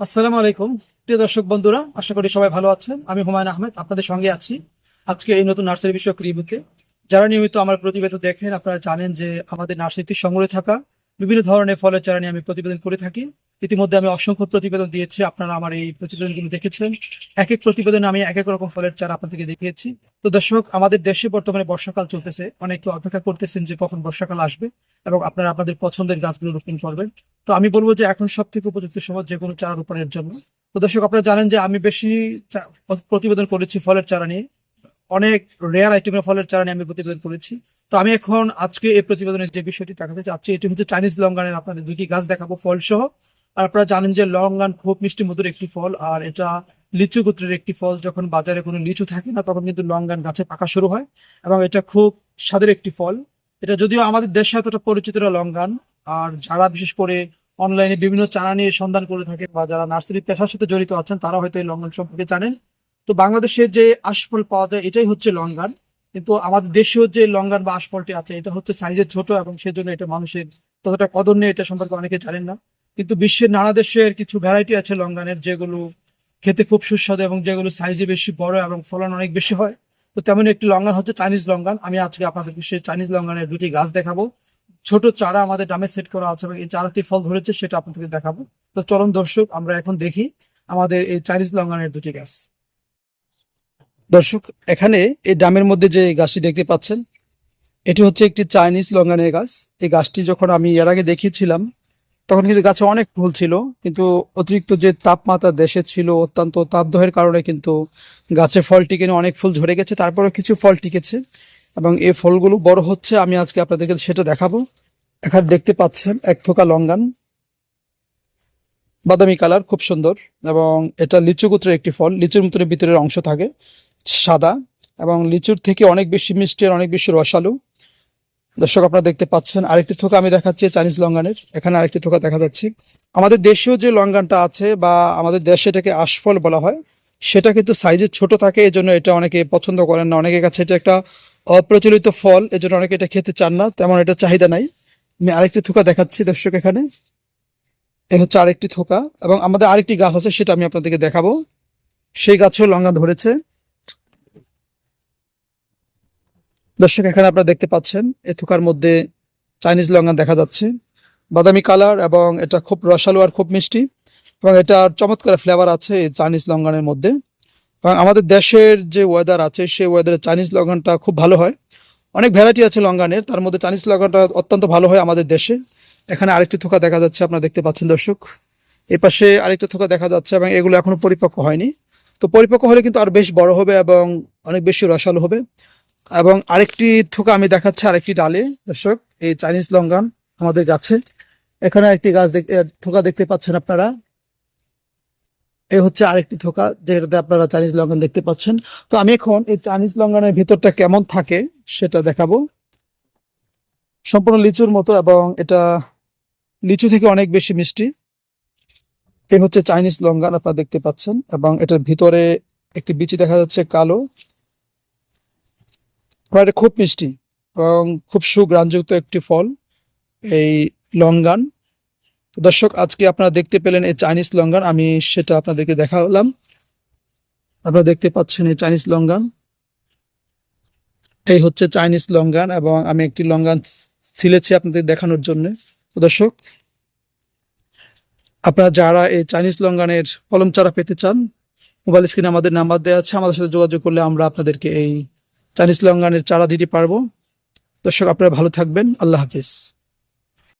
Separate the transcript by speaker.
Speaker 1: আসসালামু আলাইকুম। প্রিয় দর্শক বন্ধুরা, আশা করি সবাই ভালো আছেন। আমি হুমায়ুন আহমেদ, আপনাদের সঙ্গে আছি। আজকে এই নতুন নার্সারি বিষয়ক রিভিউতে। যারা নিয়মিত আমার প্রতিবেদন দেখেন, আপনারা জানেন যে আমাদের নার্সারিতে সংগ্রহে থাকা বিভিন্ন ধরনের ফলের চারা নিয়ে আমি প্রতিবেদন করে থাকি। ইতিমধ্যে আমি অসংখ্য প্রতিবেদন দিয়েছি, আপনারা আমার এই প্রতিবেদনগুলো দেখেছেন। এক এক প্রতিবেদনে আমি এক এক রকম ফলের চারা আপনাদেরকে দেখিয়েছি। তো দর্শক, আমাদের দেশে বর্তমানে বর্ষাকাল চলতেছে, অনেকে অপেক্ষা করতেছেন যে কখন বর্ষাকাল আসবে এবং আপনারা আপনাদের পছন্দের গাছগুলো রোপণ করবেন। তো আমি বলব যে এখন সব থেকে উপযুক্ত সময় যে কোনো চারা রোপণের জন্য। তো দর্শক, আপনারা জানেন যে আমি বেশি প্রতিবেদন করেছি ফলের চারা নিয়ে। অনেক রেয়ার আইটেমের ফলের চারা নিয়ে আমি প্রতিবেদন করেছি। তো আমি এখন আজকে এই প্রতিবেদনের যে বিষয়টি দেখাতে চাচ্ছি, এটি হচ্ছে চাইনিজ লঙ্গানের আপনাদের দুইটি গাছ দেখাবো ফল সহ আর আপনারা জানেন যে লঙ্গান খুব মিষ্টি মধুর একটি ফল, আর এটা লিচু গোত্রের একটি ফল, যখন বাজারে কোনো লিচু থাকে না, তখন কিন্তু লং লঙ্গান গাছে পাকা শুরু হয়, এবং এটা খুব স্বাদের একটি ফল। এটা যদিও আমাদের দেশে এতটা পরিচিত না লঙ্গান আর যারা বিশেষ করে অনলাইনে বিভিন্ন চারা নিয়ে সন্ধান করে থাকে বা যারা নার্সারি পেশার সাথে জড়িত আছেন, তারা হয়তো এই লঙ্ঘন সম্পর্কে জানেন। তো বাংলাদেশে যে আশফল পাওয়া যায়, এটাই হচ্ছে লঙ্ঘন কিন্তু আমাদের দেশেও যে লঙ্ঘন বা আশফলটি আছে, এটা হচ্ছে সাইজে ছোট, এবং সেজন্য এটা মানুষের ততটা কদর নেই, এটা সম্পর্কে অনেকে জানেন না। কিন্তু বিশ্বের নানা দেশের কিছু ভ্যারাইটি আছে লঙ্গানের যেগুলো খেতে খুব সুস্বাদু এবং যেগুলো সাইজে বেশি বড় এবং ফলন অনেক বেশি হয়। তো তেমন একটি লঙ্গান হচ্ছে চাইনিজ লঙ্গান আমি আজকে আপনাদেরকে সেই চাইনিজ লঙ্ঘনের দুটি গাছ দেখাবো। ছোট চারা আমাদের ডামে সেট করা আছে এবং এই চারাটি ফল ধরেছে, সেটা আপনাদেরকে দেখাবো। তো চলুন দর্শক, আমরা এখন দেখি আমাদের এই চাইনিজ লঙ্ঘনের দুটি গাছ। দর্শক, এখানে এই ডামের মধ্যে যে গাছটি দেখতে পাচ্ছেন, এটি হচ্ছে একটি চাইনিজ লঙ্ঘনের গাছ। এই গাছটি যখন আমি এর আগে দেখিয়েছিলাম তখন কিন্তু গাছে অনেক ফুল ছিল, কিন্তু অতিরিক্ত যে তাপমাত্রা দেশে ছিল অত্যন্ত তাপদহের কারণে কিন্তু গাছে ফল টিকে অনেক ফুল ঝরে গেছে তারপরে কিছু ফল টিকেছে এবং এই ফলগুলো বড় হচ্ছে, আমি আজকে আপনাদেরকে সেটা দেখাবো। এখানে দেখতে পাচ্ছেন এক থোকা লঙ্গান, বাদামি কালার, খুব সুন্দর এবং এটা লিচু গোত্রের একটি ফল, লিচুর মতন ভিতরের অংশ থাকে সাদা এবং লিচুর থেকে অনেক বেশি মিষ্টি আর অনেক বেশি রসালো। দর্শক, আপনারা দেখতে পাচ্ছেন, আরেকটি থোকা আমি দেখাচ্ছি, চাইনিজ লঙ্গানের। এখানে আরেকটি থোকা দেখা যাচ্ছে। আমাদের দেশীয় যে লঙ্গানটা আছে বা আমাদের দেশে এটাকে আশফল বলা হয়, সেটা কিন্তু সাইজে ছোট থাকে এই জন্য এটা অনেকে পছন্দ করেন না। অনেকের কাছে এটা একটা অপ্রচলিত ফল এই জন্য অনেকে এটা খেতে চান না, তেমন এটা চাহিদা নাই। আমি আরেকটি থোকা দেখাচ্ছি দর্শক এখানে। এ হচ্ছে আরেকটি থোকা, এবং আমাদের আরেকটি গাছ আছে, সেটা আমি আপনাদেরকে দেখাবো। সেই গাছেও লঙ্গা ধরেছে। দর্শক, এখানে আপনারা দেখতে পাচ্ছেন এ থোকার মধ্যে চাইনিজ লঙ্ঘা দেখা যাচ্ছে। বাদামি কালার এবং এটা খুব রসালো আর খুব মিষ্টি এবং এটার চমৎকার ফ্লেভার আছে এই চাইনিজ লঙ্ঘনের মধ্যে। এবং আমাদের দেশের যে ওয়েদার আছে, সেই ওয়েদারে চাইনিজ লঙ্ঘনটা খুব ভালো হয়। অনেক ভ্যারাইটি আছে লঙ্গানের, তার মধ্যে চাইনিজ লঙ্ঘনটা অত্যন্ত ভালো হয় আমাদের দেশে। এখানে আরেকটি থোকা দেখা যাচ্ছে, আপনারা দেখতে পাচ্ছেন দর্শক। এ পাশে আরেকটি থোকা দেখা যাচ্ছে এবং এগুলো এখনও পরিপক্ক হয়নি। তো পরিপক্ক হলে কিন্তু আর বেশ বড় হবে এবং অনেক বেশি রসালো হবে। এবং আরেকটি থোকা আমি দেখাচ্ছি, আরেকটি ডালে, দর্শক, এই চাইনিজ লঙ্গান আমাদের যাচ্ছে। এখানে একটি গাছ থোকা দেখতে পাচ্ছেন আপনারা। এই হচ্ছে আরেকটি থোকা, যেটাতে আপনারা চাইনিজ লঙ্গান দেখতে পাচ্ছেন। তো আমি এখন এই চাইনিজ লঙ্গানের ভিতরটা কেমন থাকে সেটা দেখাবো। সম্পূর্ণ লিচুর মতো এবং এটা লিচু থেকে অনেক বেশি মিষ্টি। এই হচ্ছে চাইনিজ লঙ্গান আপনারা দেখতে পাচ্ছেন এবং এটার ভিতরে একটি বিচি দেখা যাচ্ছে কালো। আর এটা খুব মিষ্টি এবং খুব সুগ্রাণযুক্ত একটি ফল, এই লঙ্গান। দর্শক, আজকে আপনারা দেখতে পেলেন এই চাইনিজ লঙ্গান, আমি সেটা আপনাদেরকে দেখালাম। আপনারা দেখতে পাচ্ছেন এই চাইনিজ লঙ্গান। এই হচ্ছে চাইনিজ লঙ্গান এবং আমি একটি লঙ্গান ছিলেছি আপনাদের দেখানোর জন্য। দর্শক, আপনারা যারা এই চাইনিজ লঙ্গানের কলম চারা পেতে চান, মোবাইল স্ক্রিনে আমাদের নাম্বার দেওয়া আছে, আমাদের সাথে যোগাযোগ করলে আমরা আপনাদেরকে এই চাইনিজ লঙ্গানের চারা দিতে পারব। দর্শক আপনারা ভালো থাকবেন। আল্লাহ হাফিজ।